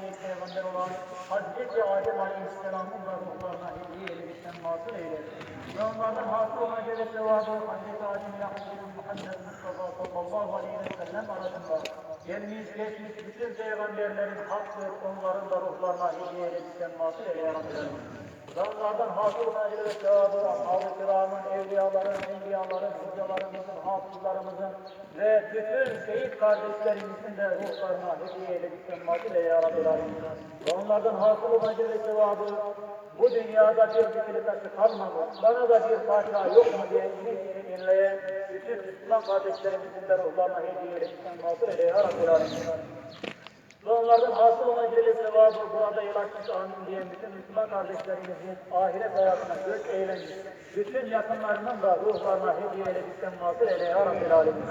büyük peygamber olan Hazreti Adem Aleyhisselam'ın da ruhlarına hediye edilmişten mazur eyle. Ve onlardan hasıl olan göre sevabı Hazreti Adem ile Hazreti Muhammed Mustafa sallallahu aleyhi ve sellem arasında gelmiş geçmiş bütün peygamberlerin haktır, onların da ruhlarına hediye edilmişten mazur eyle ya Rabbi. Ve onlardan hasıl olan ve sevabı ashab-ı kiramın, evliyaların, enbiyaların, hafızlarımızın ve bütün şehit kardeşlerimizin de ruhlarına hediye edilmişten mazur eyle ya onlardan hasıl olan ve sevabı bu dünyada bir dikili taşı kalmamış, bana da bir parça yok mu diye ilik inleyen bütün Müslüman kardeşlerimizin de ruhlarına hediye edilmişten mazur eyle ya. Ve onlardan hasıl olan celle sevabı burada ilaçlık amin diyen bütün Müslüman kardeşlerimizin ahiret hayatına göç eylemiş. Bütün yakınlarının da ruhlarına hediye edildikten mazur eyle ya Rabbil Alemin.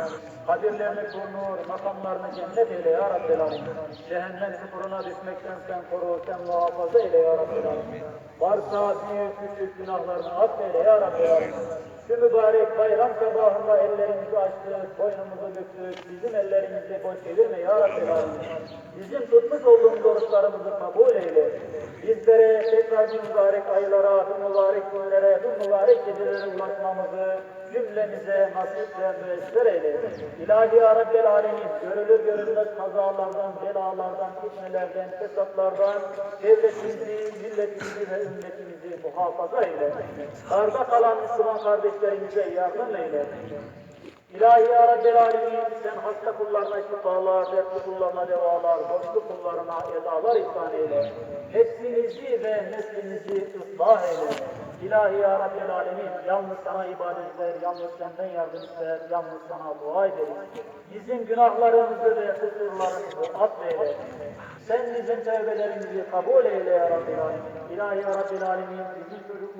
Kabirlerini kur nur, makamlarını cennet eyle ya Rabbil Alemin. Cehennem çukuruna düşmekten sen koru, sen muhafaza eyle ya Rabbil Alemin. Varsa büyük küçük günahlarını affeyle ya Rabbil Alemin. Şu mübarek bayram sabahında ellerimizi açtık, boynumuzu büktük, bizim ellerimizi boş çevirme ya Rabbi Alemin. Bizim tutmuş olduğumuz oruçlarımızı kabul eyle. Bizlere tekrar bu mübarek aylara, bu mübarek günlere, bu mübarek gecelere ulaşmamızı cümlemize nasip ve müessir eyle. İlahi ya Rabbel Alemin, görülür görülmez kazalardan, belalardan, fitnelerden, fesatlardan, devletimizi, milletimizi ve ümmetimizi muhafaza eyle. Darda kalan Müslüman kardeşlerimize yardım eyle. İlahi ya Rabbel Alemin, sen hasta kullarına şifalar, dertli kullarına devalar, borçlu kullarına edalar ihsan eyle. Hepsinizi ve neslinizi ıslah eyle. İlahi ya Rabbel yalnız sana ibadet eder, yalnız senden yardım ister, yalnız sana dua ederiz. Bizim günahlarımızı ve kusurlarımızı affeyle. Sen bizim tevbelerimizi kabul eyle ya Rabbil Alemin. İlahi ya Alemin, bizim çocukluğumuzdan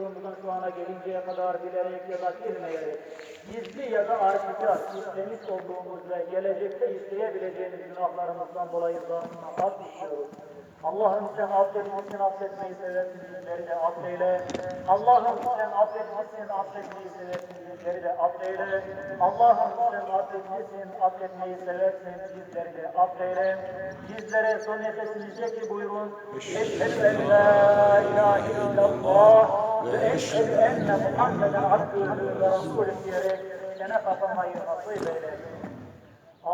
şu ana gelinceye kadar bilerek ya da bilmeyerek, gizli ya da aşikar işlemiş olduğumuz ve gelecekte isteyebileceğimiz günahlarımızdan dolayı zalimle af istiyoruz. Allah'ım sen affetmişsin, affetmeyi seversin, bizleri de affeyle. Allah'ım sen affetmişsin, affetmeyi seversin, bizleri de affeyle. Allah'ım sen affetmişsin, affetmeyi seversin, bizleri de affeyle. Bizlere son nefesimizdeki buyurun. Eşhedü en la ilahe illallah ve eşhedü enne Muhammeden abdühü ve rasulü diyerek sene kapamayı nasip eyle.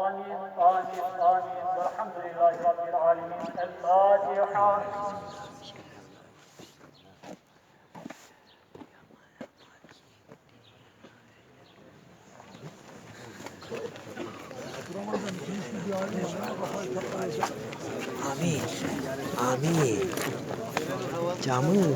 آمين آمين آمين والحمد لله رب العالمين الفاتحة Amin. Amin. Camın.